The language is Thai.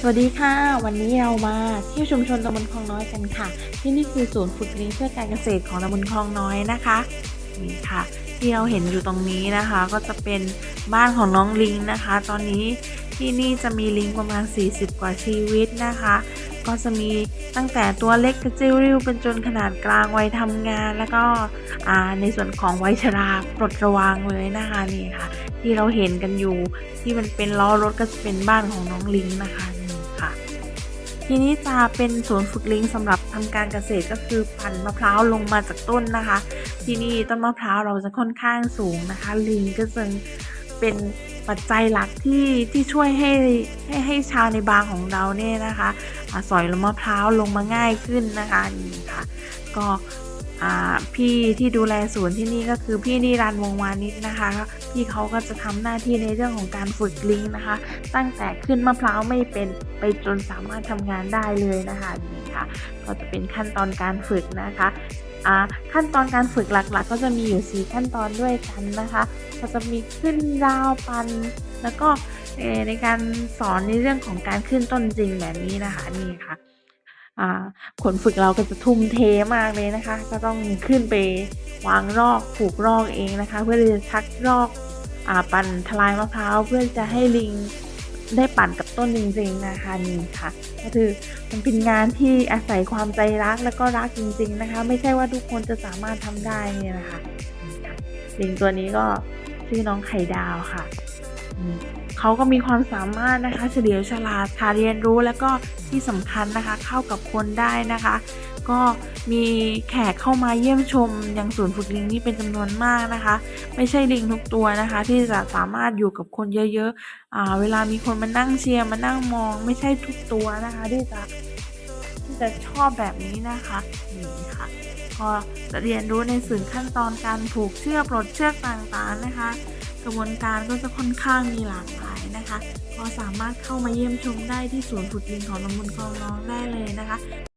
สวัสดีค่ะ วันนี้เรามาที่ชุมชนตำบลคลองน้อยกันค่ะ ที่นี่คือศูนย์ฝึกลิงเพื่อการเกษตรของตำบลคลองน้อยนะคะนี่ค่ะ ที่เราเห็นอยู่ตรงนี้นะคะ ก็จะเป็นบ้านของน้องลิงนะคะ ตอนนี้ที่นี่จะมีลิงประมาณ 40 กว่าชีวิตนะคะ ก็จะมีตั้งแต่ตัวเล็กกระจิ๋วริ้วเป็นจนขนาดกลางวัยทำงาน แล้วก็ในส่วนของวัยชราปลดระวางเลยนะคะนี่ค่ะ ที่เราเห็นกันอยู่ที่มันเป็นล้อรถก็จะเป็นบ้านของน้องลิงนะคะ ทีนี้จะเป็นสวนฝึกลิงสำหรับทำการเกษตรก็คือพันมะพร้าวลงมาจากต้นนะคะ ที่นี่ต้นมะพร้าวเราจะค่อนข้างสูงนะคะ ลิงก็จะเป็นปัจจัยหลักที่ที่ช่วยให้ให้ให้ชาวในบางของเราเนี่ยนะคะอสอยลงมะพร้าวลงมาง่ายขึ้นนะคะนี่ค่ะ ก็ พี่ที่ดูแลสวนที่นี่ก็คือพี่นิรันดร์วงวานิชนะคะ พี่เขาก็จะทำหน้าที่ในเรื่องของการฝึกลิงนะคะ ตั้งแต่ขึ้นมะพร้าวไม่เป็นไปจนสามารถทำงานได้เลยนะคะนี่ค่ะ ก็จะเป็นขั้นตอนการฝึกนะคะขั้นตอนการฝึกหลักๆ ก็จะมีอยู่ 4 ขั้นตอนด้วยกันนะคะก็จะมีขึ้นราวปัน แล้วก็ในการสอนในเรื่องของการขึ้นต้นจริงแบบนี้นะคะนี่ค่ะ คนฝึกเราก็จะทุ่มเทมากเลยนะคะ ก็ต้องขึ้นไปวางรอกผูกรอกเองนะคะ เพื่อจะชักรอกอปั่นทลายมะพร้าวเพื่อจะให้ลิงได้ปั่นกับต้นจริงๆนะคะนี่ค่ะ ก็คือมันเป็นงานที่อาศัยความใจรักแล้วก็รักจริง ๆนะคะ ไม่ใช่ว่าทุกคนจะสามารถทำได้เนี่ยนะคะลิงตัวนี้ก็ชื่อน้องไข่ดาวค่ะ เขาก็มีความสามารถนะคะ เฉลียวฉลาดค่ะเรียนรู้แล้วก็ที่สำคัญนะคะ เข้ากับคนได้นะคะ ก็มีแขกเข้ามาเยี่ยมชมอยังศูนย์ฝึกลิงนี่เป็นจำนวนมากนะคะ ไม่ใช่ลิงทุกตัวนะคะ ที่จะสามารถอยู่กับคนเยอะๆอ่าเวลามีคนมานั่งเชียร์มานั่งมอง ไม่ใช่ทุกตัวนะคะที่จะที่จะชอบแบบนี้นะคะนี่ค่ะพอเรียนรู้ในสื่อขั้นตอนการผูกเชือกปลดเชือกต่างๆนะคะ ระบวนการก็จะค่อนข้างมีหลากหลายนะคะ ก็สามารถเข้ามาเยี่ยมชมได้ที่ศูนย์ฝึกยิงของตำบลคลองน้องได้เลยนะคะ